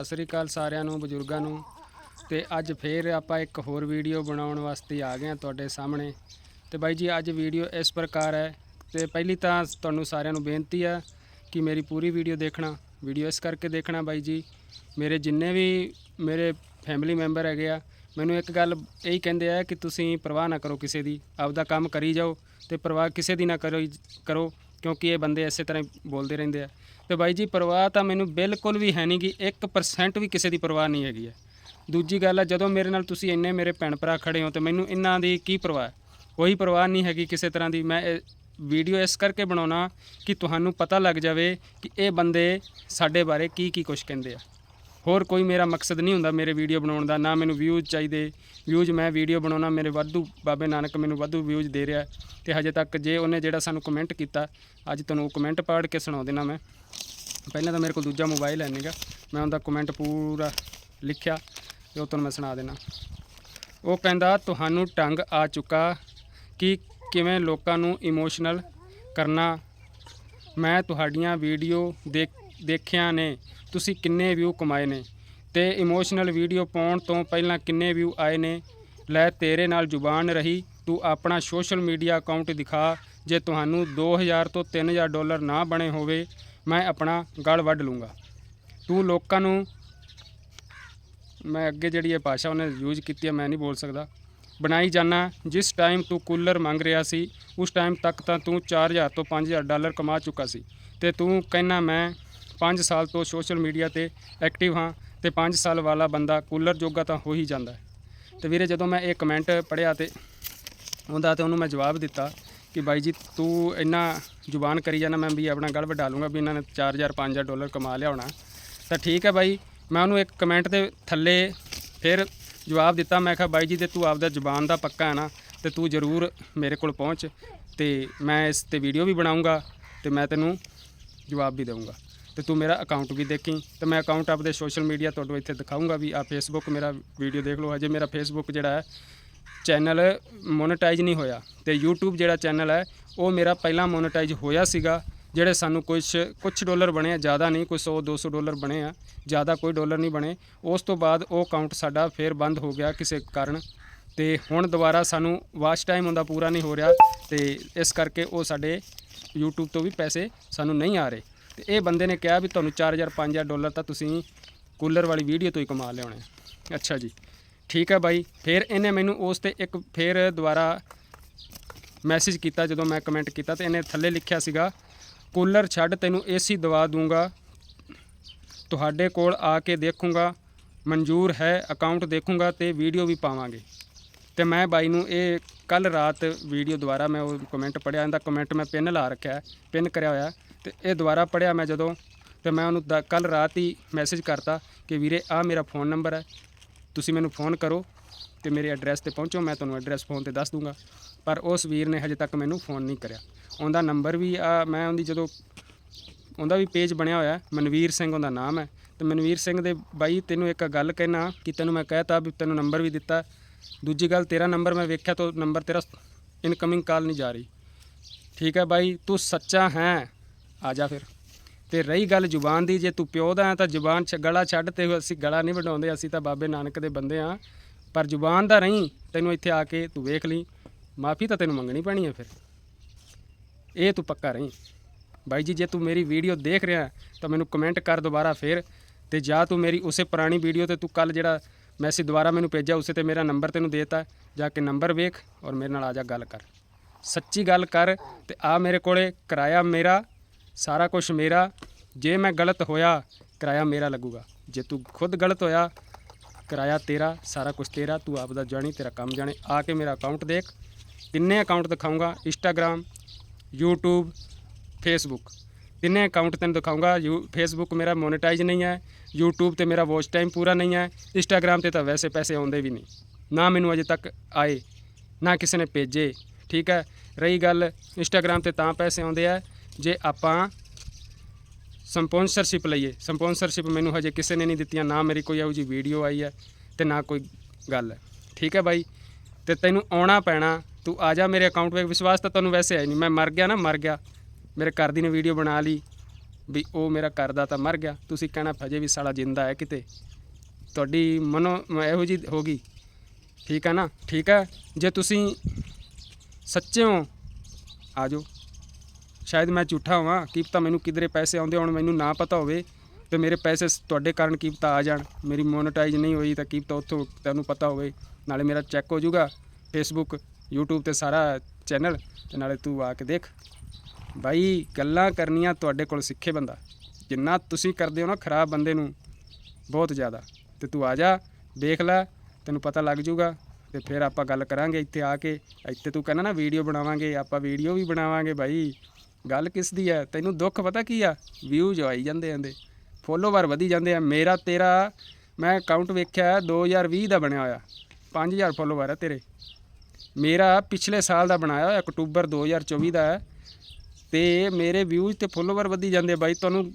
ਸਤਿ ਸ੍ਰੀ ਅਕਾਲ ਸਾਰਿਆਂ ਨੂੰ, ਬਜ਼ੁਰਗਾਂ ਨੂੰ। ਤੇ ਅੱਜ ਫੇਰ ਆਪਾਂ ਇੱਕ ਹੋਰ ਵੀਡੀਓ ਬਣਾਉਣ ਵਾਸਤੇ ਆ ਗਏ ਹਾਂ ਤੁਹਾਡੇ ਸਾਹਮਣੇ। ਤੇ ਬਾਈ ਜੀ, ਅੱਜ ਵੀਡੀਓ ਇਸ ਪ੍ਰਕਾਰ ਹੈ। ਤੇ ਪਹਿਲੀ ਤਾਂ ਤੁਹਾਨੂੰ ਸਾਰਿਆਂ ਨੂੰ ਬੇਨਤੀ ਹੈ ਕਿ ਮੇਰੀ ਪੂਰੀ ਵੀਡੀਓ ਦੇਖਣਾ। ਵੀਡੀਓ ਇਸ ਕਰਕੇ ਦੇਖਣਾ ਬਾਈ ਜੀ, ਮੇਰੇ ਜਿੰਨੇ ਵੀ ਮੇਰੇ ਫੈਮਿਲੀ ਮੈਂਬਰ ਹੈਗੇ ਆ, ਮੈਨੂੰ ਇੱਕ ਗੱਲ ਇਹੀ ਕਹਿੰਦੇ ਆ ਕਿ ਤੁਸੀਂ ਪਰਵਾਹ ਨਾ ਕਰੋ ਕਿਸੇ ਦੀ। ਆਪਦਾ ਕੰਮ ਕਰੀ ਜਾਓ ਤੇ ਪਰਵਾਹ ਕਿਸੇ ਦੀ ਨਾ ਕਰੋ ਕਰੋ। ਕਿਉਂਕਿ ਇਹ ਬੰਦੇ ਇਸੇ ਤਰ੍ਹਾਂ ਹੀ ਬੋਲਦੇ ਰਹਿੰਦੇ ਆ। ਤੇ ਬਾਈ ਜੀ, ਪਰਵਾਹ ਤਾਂ ਮੈਨੂੰ ਬਿਲਕੁਲ ਵੀ ਹੈ ਨਹੀਂ ਕਿ 1% ਵੀ ਕਿਸੇ ਦੀ ਪਰਵਾਹ ਨਹੀਂ ਹੈਗੀ ਹੈ ਦੂਜੀ ਗੱਲ ਆ, ਜਦੋਂ ਮੇਰੇ ਨਾਲ ਤੁਸੀਂ ਇੰਨੇ ਮੇਰੇ ਭੈਣ ਭਰਾ ਖੜੇ ਹੋ, ਤੇ ਮੈਨੂੰ ਇਹਨਾਂ ਦੀ ਕੀ ਪਰਵਾਹ ਕੋਈ ਪਰਵਾਹ ਨਹੀਂ ਹੈਗੀ ਕਿਸੇ ਤਰ੍ਹਾਂ ਦੀ। ਮੈਂ ਇਹ ਵੀਡੀਓ ਇਸ ਕਰਕੇ ਬਣਾਉਣਾ ਕਿ ਤੁਹਾਨੂੰ ਪਤਾ ਲੱਗ ਜਾਵੇ ਕਿ ਇਹ ਬੰਦੇ ਸਾਡੇ ਬਾਰੇ ਕੀ ਕੀ ਕੁਝ ਕਹਿੰਦੇ ਆ। ਹੋਰ ਕੋਈ ਮੇਰਾ ਮਕਸਦ ਨਹੀਂ ਹੁੰਦਾ ਮੇਰੇ ਵੀਡੀਓ ਬਣਾਉਣ ਦਾ, ਨਾ ਮੈਨੂੰ ਵਿਊਜ਼ ਚਾਹੀਦੇ। ਵਿਊਜ਼ ਮੈਂ ਵੀਡੀਓ ਬਣਾਉਣਾ, ਮੇਰੇ ਵਾਧੂ ਬਾਬੇ ਨਾਨਕ ਮੈਨੂੰ ਵਾਧੂ ਵਿਊਜ਼ ਦੇ ਰਿਹਾ ਤੇ ਹਜੇ ਤੱਕ ਜੇ ਉਹਨੇ ਜਿਹੜਾ ਸਾਨੂੰ ਕਮੈਂਟ ਕੀਤਾ, ਅੱਜ ਤੁਹਾਨੂੰ ਉਹ ਕਮੈਂਟ ਪੜ੍ਹ ਕੇ ਸੁਣਾ ਦੇਣਾ ਮੈਂ। ਪਹਿਲਾਂ ਤਾਂ ਮੇਰੇ ਕੋਲ ਦੂਜਾ ਮੋਬਾਈਲ ਹੈ ਨਹੀਂਗਾ ਮੈਂ ਉਹਦਾ ਕਮੈਂਟ ਪੂਰਾ ਲਿਖਿਆ ਤੇ ਉਹ ਤੁਹਾਨੂੰ ਮੈਂ ਸੁਣਾ ਦੇਣਾ ਉਹ ਕਹਿੰਦਾ, ਤੁਹਾਨੂੰ ਢੰਗ ਆ ਚੁੱਕਾ ਕਿ ਕਿਵੇਂ ਲੋਕਾਂ ਨੂੰ ਇਮੋਸ਼ਨਲ ਕਰਨਾ? ਮੈਂ ਤੁਹਾਡੀਆਂ ਵੀਡੀਓ ਦੇਖ ਦੇਖਿਆ ਨੇ, ਤੁਸੀਂ ਕਿੰਨੇ ਵਿਊ ਕਮਾਏ ਨੇ। ਤੇ ਇਮੋਸ਼ਨਲ ਵੀਡੀਓ ਪਾਉਣ ਤੋਂ ਪਹਿਲਾਂ ਕਿੰਨੇ ਵਿਊ ਆਏ ਨੇ। ਲੈ ਤੇਰੇ ਨਾਲ ਜ਼ੁਬਾਨ ਰਹੀ, ਤੂੰ ਆਪਣਾ ਸੋਸ਼ਲ ਮੀਡੀਆ ਅਕਾਊਂਟ ਦਿਖਾ, ਜੇ ਤੁਹਾਨੂੰ 2000 ਤੋਂ 3000 ਡਾਲਰ ਨਾ ਬਣੇ ਹੋਵੇ, ਮੈਂ ਆਪਣਾ ਗਲ ਵੱਢ ਲੂੰਗਾ। ਤੂੰ ਲੋਕਾਂ ਨੂੰ, ਮੈਂ ਅੱਗੇ ਜਿਹੜੀ ਇਹ ਭਾਸ਼ਾ ਉਹਨੇ ਯੂਜ਼ ਕੀਤੀ ਹੈ ਮੈਂ ਨਹੀਂ ਬੋਲ ਸਕਦਾ। ਬਣਾਈ ਜਾਣਾ ਜਿਸ ਟਾਈਮ ਤੂੰ ਕੂਲਰ ਮੰਗ ਰਿਹਾ ਸੀ, ਉਸ ਟਾਈਮ ਤੱਕ ਤਾਂ ਤੂੰ 4000 ਤੋਂ 5000 ਡਾਲਰ ਕਮਾ ਚੁੱਕਾ ਸੀ। ਤੇ ਤੂੰ ਕਹਿਣਾ ਮੈਂ 5 ਸਾਲ ਤੋਂ ਸੋਸ਼ਲ ਮੀਡੀਆ ਤੇ ਐਕਟਿਵ ਹਾਂ ਤੇ 5 ਸਾਲ ਵਾਲਾ ਬੰਦਾ ਕੂਲਰ ਜੋਗਾ ਤਾਂ ਹੋ ਹੀ ਜਾਂਦਾ ਹੈ। ਤੇ ਵੀਰੇ ਜਦੋਂ ਮੈਂ ਇਹ ਕਮੈਂਟ ਪੜਿਆ ਤੇ ਉਹਦਾ ਤੇ ਉਹਨੂੰ ਮੈਂ ਜਵਾਬ ਦਿੱਤਾ ਕਿ ਬਾਈ ਜੀ ਤੂੰ ਇੰਨਾ ਜ਼ੁਬਾਨ ਕਰੀ ਜਾਣਾ, ਮੈਂ ਵੀ ਆਪਣਾ ਗਲ ਵਢਾ ਲੂੰਗਾ ਵੀ ਇਹਨਾਂ ਨੇ 4000 5000 ਡਾਲਰ ਕਮਾ ਲਿਆ ਹੋਣਾ ਤਾਂ ਠੀਕ ਹੈ ਬਾਈ, ਮੈਂ ਉਹਨੂੰ ਇੱਕ ਕਮੈਂਟ ਦੇ ਥੱਲੇ ਫਿਰ ਜਵਾਬ ਦਿੱਤਾ, ਮੈਂ ਕਿਹਾ ਬਾਈ ਜੀ ਤੇ ਤੂੰ ਆਪਦਾ ਜ਼ੁਬਾਨ ਦਾ ਪੱਕਾ ਹੈ ਨਾ, ਤੇ ਤੂੰ ਜ਼ਰੂਰ ਮੇਰੇ ਕੋਲ ਪਹੁੰਚ ਤੇ ਮੈਂ ਇਸ ਤੇ ਵੀਡੀਓ ਵੀ ਬਣਾਉਂਗਾ ਤੇ ਮੈਂ ਤੈਨੂੰ ਜਵਾਬ ਵੀ ਦਊਂਗਾ ਤੇ ਤੂੰ ਮੇਰਾ ਅਕਾਊਂਟ ਵੀ ਦੇਖੀ, ਤੇ ਮੈਂ ਅਕਾਊਂਟ ਆਪਦੇ ਸੋਸ਼ਲ ਮੀਡੀਆ ਤੁਹਾਡੇ ਇੱਥੇ ਦਿਖਾਉਂਗਾ ਵੀ ਆ ਫੇਸਬੁੱਕ ਮੇਰਾ ਵੀਡੀਓ ਦੇਖ ਲਓ, ਹਜੇ ਮੇਰਾ ਫੇਸਬੁੱਕ ਜਿਹੜਾ ਹੈ ਚੈਨਲ ਮੋਨੇਟਾਈਜ਼ ਨਹੀਂ ਹੋਇਆ। ਤੇ YouTube ਜਿਹੜਾ ਚੈਨਲ ਹੈ, ਉਹ ਮੇਰਾ ਪਹਿਲਾਂ ਮੋਨੇਟਾਈਜ਼ ਹੋਇਆ ਸੀਗਾ, ਜਿਹੜੇ ਸਾਨੂੰ ਕੁਝ ਕੁਝ ਡਾਲਰ ਬਣੇ ਆ, ਜ਼ਿਆਦਾ ਨਹੀਂ, ਕੋਈ 100 200 ਡਾਲਰ ਬਣੇ ਆ, ਜ਼ਿਆਦਾ ਕੋਈ ਡਾਲਰ ਨਹੀਂ ਬਣੇ। ਉਸ ਤੋਂ ਬਾਅਦ ਉਹ ਅਕਾਊਂਟ ਸਾਡਾ ਫੇਰ ਬੰਦ ਹੋ ਗਿਆ ਕਿਸੇ ਕਾਰਨ। ਤੇ ਹੁਣ ਦੁਬਾਰਾ ਸਾਨੂੰ ਵਾਚ ਟਾਈਮ ਹੁੰਦਾ ਪੂਰਾ ਨਹੀਂ ਹੋ ਰਿਹਾ, ਤੇ ਇਸ ਕਰਕੇ ਉਹ ਸਾਡੇ YouTube ਤੋਂ ਵੀ ਪੈਸੇ ਸਾਨੂੰ ਨਹੀਂ ਆ ਰਹੇ। ਤੇ ਇਹ ਬੰਦੇ ਨੇ ਕਿਹਾ ਵੀ ਤੁਹਾਨੂੰ 4000 5000 ਡਾਲਰ ਤਾਂ ਤੁਸੀਂ ਕੂਲਰ ਵਾਲੀ ਵੀਡੀਓ ਤੋਂ ਹੀ ਕਮਾ ਲਿਆਉਣੇ ਅੱਛਾ ਜੀ। ਠੀਕ ਹੈ ਬਾਈ। ਫਿਰ ਇਹਨੇ ਮੈਨੂੰ ਉਸ ਤੇ ਇੱਕ ਫਿਰ ਦੁਬਾਰਾ ਮੈਸੇਜ ਕੀਤਾ ਜਦੋਂ ਮੈਂ ਕਮੈਂਟ ਕੀਤਾ ਤੇ ਇਹਨੇ ਥੱਲੇ ਲਿਖਿਆ ਸੀਗਾ, ਕੂਲਰ ਛੱਡ, ਤੈਨੂੰ ਏਸੀ ਦਵਾ ਦੂੰਗਾ। ਤੁਹਾਡੇ ਕੋਲ ਆ ਕੇ ਦੇਖੂੰਗਾ। ਮਨਜ਼ੂਰ ਹੈ, ਅਕਾਊਂਟ ਦੇਖੂੰਗਾ ਤੇ ਵੀਡੀਓ ਵੀ ਪਾਵਾਂਗੇ। ਤੇ ਮੈਂ ਬਾਈ ਨੂੰ ਇਹ ਕੱਲ ਰਾਤ ਵੀਡੀਓ ਦੁਬਾਰਾ ਮੈਂ ਉਹ ਕਮੈਂਟ ਪੜਿਆ ਇਹਦਾ ਕਮੈਂਟ ਮੈਂ ਪਿੰਨ ਲਾ ਰੱਖਿਆ ਪਿੰਨ ਕਰਿਆ ਹੋਇਆ ਤੇ ਇਹ ਦੁਬਾਰਾ ਪੜਿਆ ਮੈਂ ਜਦੋਂ ਤੇ ਮੈਂ ਉਹਨੂੰ ਕੱਲ ਰਾਤ ਹੀ ਮੈਸੇਜ ਕਰਤਾ ਕਿ ਵੀਰੇ ਆ ਮੇਰਾ ਫੋਨ ਨੰਬਰ ਹੈ, ਤੁਸੀਂ ਮੈਨੂੰ ਫੋਨ ਕਰੋ ਤੇ ਮੇਰੇ ਐਡਰੈਸ ਤੇ ਪਹੁੰਚੋ, ਮੈਂ ਤੁਹਾਨੂੰ ਐਡਰੈਸ ਫੋਨ ਤੇ ਦੱਸ ਦੂੰਗਾ। ਪਰ ਉਸ ਵੀਰ ਨੇ ਹਜੇ ਤੱਕ ਮੈਨੂੰ ਫੋਨ ਨਹੀਂ ਕਰਿਆ। ਉਹਦਾ ਨੰਬਰ ਵੀ ਆ, ਮੈਂ ਉਹਦੀ ਜਦੋਂ ਉਹਦਾ ਵੀ ਪੇਜ ਬਣਿਆ ਹੋਇਆ ਮਨਵੀਰ ਸਿੰਘ ਉਹਦਾ ਨਾਮ ਹੈ। ਤੇ ਮਨਵੀਰ ਸਿੰਘ ਦੇ ਬਾਈ ਤੈਨੂੰ ਇੱਕ ਗੱਲ ਕਹਿਣਾ ਕਿ ਤੈਨੂੰ ਮੈਂ ਕਹਿਤਾ ਵੀ ਤੈਨੂੰ ਨੰਬਰ ਵੀ ਦਿੱਤਾ। ਦੂਜੀ ਗੱਲ, ਤੇਰਾ ਨੰਬਰ ਮੈਂ ਵੇਖਿਆ ਤਾਂ ਨੰਬਰ ਤੇਰਾ ਇਨਕਮਿੰਗ ਕਾਲ ਨਹੀਂ ਜਾ ਰਹੀ। ਠੀਕ ਹੈ ਬਾਈ, ਤੂੰ ਸੱਚਾ ਹੈ। ਆ ਜਾ ਫਿਰ। ਤੇ ਰਹੀ ਗੱਲ ਜ਼ੁਬਾਨ ਦੀ, ਜੇ ਤੂੰ ਪਿਓ ਦਾ ਹੈ ਤਾਂ ਜ਼ੁਬਾਨ ਚ ਗਲਾ ਛੱਡ, ਤੇ ਅਸੀਂ ਗਲਾ ਨਹੀਂ ਵਡਾਉਂਦੇ, ਅਸੀਂ ਤਾਂ ਬਾਬੇ ਨਾਨਕ ਦੇ ਬੰਦੇ ਆ ਪਰ ਜ਼ੁਬਾਨ ਦਾ ਰਹੀ, ਤੈਨੂੰ ਇੱਥੇ ਆ ਕੇ ਤੂੰ ਵੇਖ ਲਈ। ਮਾਫੀ ਤਾਂ ਤੈਨੂੰ ਮੰਗਣੀ ਪੈਣੀ ਹੈ ਫਿਰ। ਇਹ ਤੂੰ ਪੱਕਾ ਰਹੀ। ਬਾਈ ਜੀ, ਜੇ ਤੂੰ ਮੇਰੀ ਵੀਡੀਓ ਦੇਖ ਰਿਹਾ ਤਾਂ ਮੈਨੂੰ ਕਮੈਂਟ ਕਰ ਦੁਬਾਰਾ ਫੇਰ। ਤੇ ਜਾਂ ਤੂੰ ਮੇਰੀ ਉਸੇ ਪੁਰਾਣੀ ਵੀਡੀਓ ਤੇ ਤੂੰ ਕੱਲ ਜਿਹੜਾ ਮੈਸੇਜ ਦੁਬਾਰਾ ਮੈਨੂੰ ਭੇਜਿਆ, ਉਸੇ ਤੇ ਮੇਰਾ ਨੰਬਰ ਤੈਨੂੰ ਦੇਤਾ। ਜਾ ਕੇ ਨੰਬਰ ਵੇਖ ਔਰ ਮੇਰੇ ਨਾਲ ਆ ਜਾ ਗੱਲ ਕਰ। ਸੱਚੀ ਗੱਲ ਕਰ ਤੇ ਆ ਮੇਰੇ ਕੋਲੇ ਕਿਰਾਇਆ ਮੇਰਾ, ਸਾਰਾ ਕੁਝ ਮੇਰਾ। ਜੇ ਮੈਂ ਗਲਤ ਹੋਇਆ, ਕਿਰਾਇਆ ਮੇਰਾ ਲੱਗੂਗਾ। ਜੇ ਤੂੰ ਖੁਦ ਗਲਤ ਹੋਇਆ, ਕਿਰਾਇਆ ਤੇਰਾ, ਸਾਰਾ ਕੁਝ ਤੇਰਾ, ਤੂੰ ਆਪ ਦਾ ਜਾਣੀ, ਤੇਰਾ ਕੰਮ ਜਾਣੇ। ਆ ਕੇ ਮੇਰਾ ਅਕਾਊਂਟ ਦੇਖ ਤਿੰਨੇ ਅਕਾਊਂਟ ਦਿਖਾਊਂਗਾ? ਇੰਸਟਾਗ੍ਰam YouTube ਫੇਸਬੁੱਕ ਤਿੰਨੇ ਅਕਾਊਂਟ ਤੈਨੂੰ ਦਿਖਾਊਂਗਾ? ਯੂ ਫੇਸਬੁੱਕ ਮੇਰਾ ਮੋਨੇਟਾਈਜ਼ ਨਹੀਂ ਹੈ। YouTube ਤੇ ਮੇਰਾ ਵਾਚ ਟਾਈਮ ਪੂਰਾ ਨਹੀਂ ਹੈ ਇੰਸਟਾਗ੍ਰam ਤੇ ਤਾਂ ਵੈਸੇ ਪੈਸੇ ਆਉਂਦੇ ਵੀ ਨਹੀਂ। ਨਾ ਮੈਨੂੰ ਅਜੇ ਤੱਕ ਆਏ, ਨਾ ਕਿਸੇ ਨੇ ਭੇਜੇ, ਠੀਕ ਹੈ? ਰਹੀ ਗੱਲ ਇੰਸਟਾਗ੍ਰam ਤੇ ਤਾਂ ਪੈਸੇ ਆਉਂਦੇ ਆ, ਜੇ ਆਪਾਂ ਸਪਾਂਸਰਸ਼ਿਪ ਲਈਏ। ਸਪਾਂਸਰਸ਼ਿਪ ਮੈਨੂੰ ਹਜੇ ਕਿਸੇ ਨੇ ਨਹੀਂ ਦਿੱਤੀਆਂ, ਨਾ ਮੇਰੀ ਕੋਈ ਇਹੋ ਜਿਹੀ ਵੀਡੀਓ ਆਈ ਹੈ ਤੇ ਨਾ ਕੋਈ ਗੱਲ ਹੈ। ਠੀਕ ਹੈ ਬਾਈ? ਤੇ ਤੈਨੂੰ ਆਉਣਾ ਪੈਣਾ, ਤੂੰ ਆ ਜਾ ਮੇਰੇ ਅਕਾਊਂਟ ਵਿੱਚ। ਵਿਸ਼ਵਾਸ ਤਾਂ ਤੁਹਾਨੂੰ ਵੈਸੇ ਹੈ ਨਹੀਂ। ਮੈਂ ਮਰ ਗਿਆ ਨਾ, ਮਰ ਗਿਆ। ਮੇਰੇ ਘਰ ਦੀ ਨੇ ਵੀਡੀਓ ਬਣਾ ਲਈ। ਵੀ ਉਹ ਮੇਰਾ ਕਰਦਾ ਤਾਂ ਮਰ ਗਿਆ। ਤੁਸੀਂ ਕਹਿਣਾ ਫਜੇ ਵੀ ਸਾਲਾ ਜਿੰਦਾ ਹੈ ਕਿਤੇ। ਤੁਹਾਡੀ ਮਨੋ ਇਹੋ ਜੀ ਹੋ ਗਈ। ਠੀਕ ਹੈ ਨਾ? ਠੀਕ ਹੈ? ਜੇ ਤੁਸੀਂ ਸੱਚੇ ਹੋ, ਆ ਜਾਓ। ਸ਼ਾਇਦ ਮੈਂ ਝੂਠਾ ਹਾਂ ਕੀ ਪਤਾ ਮੈਨੂੰ ਕਿਧਰੇ ਪੈਸੇ ਆਉਂਦੇ ਹੋਣ, ਮੈਨੂੰ ਨਾ ਪਤਾ ਹੋਵੇ, ਤੇ ਮੇਰੇ ਪੈਸੇ ਤੁਹਾਡੇ ਕਾਰਨ ਕੀ ਪਤਾ ਆ ਜਾਣ। ਮੇਰੀ ਮੋਨੇਟਾਈਜ਼ ਨਹੀਂ ਹੋਈ ਤਾਂ ਕੀ ਪਤਾ ਉੱਥੋਂ ਤੈਨੂੰ ਪਤਾ ਹੋਵੇ। ਨਾਲੇ ਮੇਰਾ ਚੈੱਕ ਹੋ ਜਾਊਗਾ ਫੇਸਬੁੱਕ YouTube ਤੇ ਸਾਰਾ ਚੈਨਲ ਤੇ ਨਾਲੇ ਤੂੰ ਆ ਕੇ ਦੇਖ। ਬਾਈ, ਗੱਲਾਂ ਕਰਨੀਆਂ ਤੁਹਾਡੇ ਕੋਲ ਸਿੱਖੇ ਬੰਦਾ। ਜਿੰਨਾ ਤੁਸੀਂ ਕਰਦੇ ਹੋ ਨਾ ਖਰਾਬ ਬੰਦੇ ਨੂੰ ਬਹੁਤ ਜ਼ਿਆਦਾ। ਤੇ ਤੂੰ ਆ ਜਾ, ਦੇਖ ਲੈ, ਤੈਨੂੰ ਪਤਾ ਲੱਗ ਜਾਊਗਾ ਤੇ ਫਿਰ ਆਪਾਂ ਗੱਲ ਕਰਾਂਗੇ ਇੱਥੇ ਆ ਕੇ। ਇੱਥੇ ਤੂੰ ਕਹਿੰਦਾ ਨਾ ਵੀਡੀਓ ਬਣਾਵਾਂਗੇ, ਆਪਾਂ ਵੀਡੀਓ ਵੀ ਬਣਾਵਾਂਗੇ ਬਾਈ। ਗੱਲ ਕਿਸ ਦੀ ਹੈ ਤੈਨੂੰ ਦੁੱਖ ਪਤਾ ਕੀ ਆ? ਵਿਊਜ਼ ਆਈ ਜਾਂਦੇ ਆਂਦੇ ਫੋਲੋਵਰ ਵਧੀ ਜਾਂਦੇ ਆ। ਮੇਰਾ, ਤੇਰਾ, ਮੈਂ ਅਕਾਊਂਟ ਵੇਖਿਆ 2020 ਦਾ ਬਣਿਆ ਹੋਇਆ। 5000 ਫੋਲੋਵਰ ਹੈ ਤੇਰੇ। ਮੇਰਾ ਪਿਛਲੇ ਸਾਲ ਦਾ ਬਣਾਇਆ ਹੋਇਆ, ਅਕਤੂਬਰ 2024 ਦਾ। ਹੈ ਤੇ ਮੇਰੇ ਵਿਊਜ਼ ਤੇ ਫੋਲੋਵਰ ਵਧੀ ਜਾਂਦੇ ਬਾਈ ਤੁਹਾਨੂੰ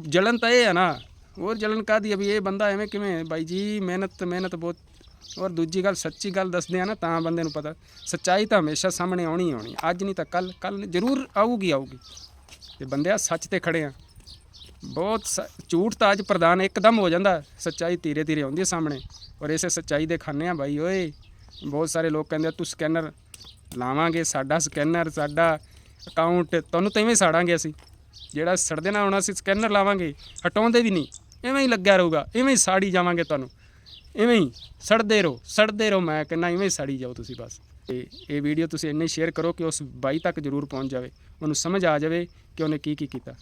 ਜਲਨ ਤਾਂ ਇਹ ਹੈ ਨਾ ਹੋਰ ਜਲਨ ਕਾਹਦੀ ਹੈ ਵੀ ਇਹ ਬੰਦਾ ਐਵੇਂ ਕਿਵੇਂ ਬਾਈ ਜੀ ਮਿਹਨਤ ਮਿਹਨਤ ਬਹੁਤ। ਔਰ ਦੂਜੀ ਗੱਲ ਸੱਚੀ ਗੱਲ ਦੱਸਦੇ ਆ ਨਾ ਤਾਂ ਬੰਦੇ ਨੂੰ ਪਤਾ। ਸੱਚਾਈ ਤਾਂ ਹਮੇਸ਼ਾ ਸਾਹਮਣੇ ਆਉਣੀ ਆਉਣੀ ਅੱਜ ਨਹੀਂ ਤਾਂ ਕੱਲ ਕੱਲ ਜ਼ਰੂਰ ਆਊਗੀ ਆਊਗੀ। ਤੇ ਬੰਦਿਆ ਸੱਚ ਤੇ ਖੜੇ ਆ। ਬਹੁਤ ਸ- ਝੂਠ ਤਾਂ ਅੱਜ ਪ੍ਰਦਾਨ ਇੱਕਦਮ ਹੋ ਜਾਂਦਾ। ਸੱਚਾਈ ਧੀਰੇ ਧੀਰੇ ਆਉਂਦੀ ਹੈ ਸਾਹਮਣੇ। ਔਰ ਇਸੇ ਸੱਚਾਈ ਦੇ ਖਾਨੇ ਆ ਬਾਈ ਓਏ। ਬਹੁਤ ਸਾਰੇ ਲੋਕ ਕਹਿੰਦੇ ਆ, ਤੂੰ ਸਕੈਨਰ ਲਾਵਾਂਗੇ ਸਾਡਾ ਸਕੈਨਰ ਸਾਡਾ ਅਕਾਊਂਟ, ਤੁਹਾਨੂੰ ਤਾਂ ਇਵੇਂ ਸਾੜਾਂਗੇ ਅਸੀਂ। ਜਿਹੜਾ ਸੜਦੇ ਨਾ ਹੋਣਾ, ਅਸੀਂ ਸਕੈਨਰ ਲਾਵਾਂਗੇ, ਹਟਾਉਂਦੇ ਵੀ ਨਹੀਂ। ਇਵੇਂ ਹੀ ਲੱਗਿਆ ਰਹੂਗਾ, ਇਵੇਂ ਹੀ ਸਾੜੀ ਜਾਵਾਂਗੇ ਤੁਹਾਨੂੰ। ਇਵੇਂ ਹੀ ਸੜਦੇ ਰਹੋ ਸੜਦੇ ਰਹੋ, ਮੈਂ ਕਹਿੰਦਾ ਇਵੇਂ ਹੀ ਸਾੜੀ ਜਾਓ ਤੁਸੀਂ ਬਸ। ਤੇ ਇਹ ਵੀਡੀਓ ਤੁਸੀਂ ਇੰਨੇ ਸ਼ੇਅਰ ਕਰੋ ਕਿ ਉਸ ਬਾਈ ਤੱਕ ਜ਼ਰੂਰ ਪਹੁੰਚ ਜਾਵੇ। ਉਹਨੂੰ ਸਮਝ ਆ ਜਾਵੇ ਕਿ ਉਹਨੇ ਕੀ ਕੀ ਕੀਤਾ।